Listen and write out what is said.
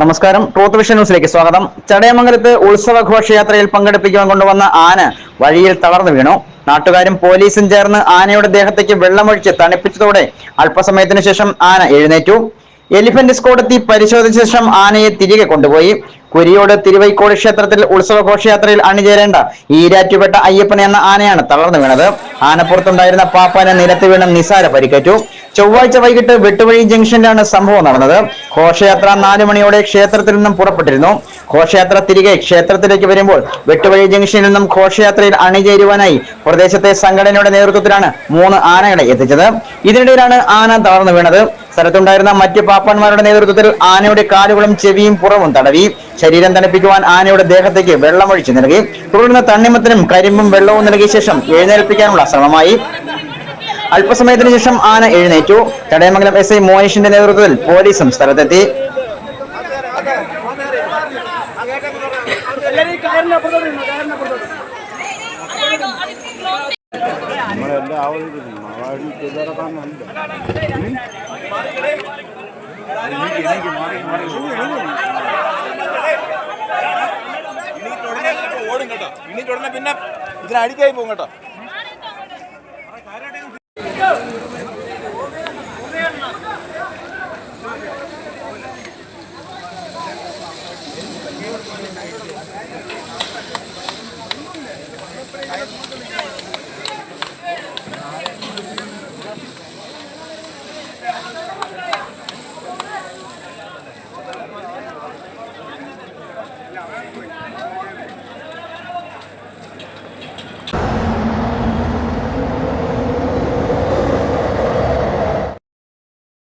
നമസ്കാരം. Truth vision ന്യൂസിലേക്ക് സ്വാഗതം. ചടയമംഗലത്ത് ഉത്സവ ഘോഷയാത്രയിൽ പങ്കെടുപ്പിക്കുവാൻ കൊണ്ടുവന്ന ആന വഴിയിൽ തളർന്നു വീണു. നാട്ടുകാരും പോലീസും ചേർന്ന് ആനയുടെ ദേഹത്തേക്ക് വെള്ളമൊഴിച്ച് തണുപ്പിച്ചതോടെ അല്പസമയത്തിനു ശേഷം ആന എഴുന്നേറ്റു. എലിഫന്റ് സ്കോഡെത്തി പരിശോധിച്ച ശേഷം ആനയെ തിരികെ കൊണ്ടുപോയി. കുരിയോട് തിരുവൈക്കോട് ക്ഷേത്രത്തിൽ ഉത്സവ ഘോഷയാത്രയിൽ അണിചേരേണ്ട ഈരാറ്റുപെട്ട അയ്യപ്പൻ എന്ന ആനയാണ് തളർന്നു വീണത്. ആനപ്പുറത്തുണ്ടായിരുന്ന പാപ്പാനെ നിലത്ത് വീണ് നിസാര പരിക്കേറ്റു. ചൊവ്വാഴ്ച വൈകിട്ട് വെട്ടുവഴി ജംഗ്ഷനിലാണ് സംഭവം നടന്നത്. ഘോഷയാത്ര നാലു മണിയോടെ ക്ഷേത്രത്തിൽ നിന്നും പുറപ്പെട്ടിരുന്നു. ഘോഷയാത്ര തിരികെ ക്ഷേത്രത്തിലേക്ക് വരുമ്പോൾ വെട്ടുവഴി ജംഗ്ഷനിൽ നിന്നും ഘോഷയാത്രയിൽ അണിചേരുവാനായി പ്രദേശത്തെ സംഘടനയുടെ നേതൃത്വത്തിലാണ് മൂന്ന് ആനകളെ എത്തിച്ചത്. ഇതിനിടയിലാണ് ആന തളർന്നു വീണത്. സ്ഥലത്തുണ്ടായിരുന്ന മറ്റ് പാപ്പാന്മാരുടെ നേതൃത്വത്തിൽ ആനയുടെ കാലുകളും ചെവിയും പുറവും തടവി ശരീരം തണുപ്പിക്കുവാൻ ആനയുടെ ദേഹത്തേക്ക് വെള്ളമൊഴിച്ചു നൽകി തുടർന്ന് തണ്ണിമത്തിനും കരിമ്പും വെള്ളവും നൽകിയ ശേഷം എഴുന്നേൽപ്പിക്കാനുള്ള ശ്രമമായി അല്പസമയത്തിന് ശേഷം ആന എഴുന്നേറ്റു ചടയമംഗലം എസ് ഐ മോനീഷിന്റെ നേതൃത്വത്തിൽ പോലീസും സ്ഥലത്തെത്തി എല്ലാവരും അല്ല ആ ഒരു മാവാടി ചെയ്തടക്കാൻ ഓടും കേട്ടോ ഇനിയിട്ട് ഉടനെ പിന്നെ ഇതിന് അടിക്കായി പോകും കേട്ടോ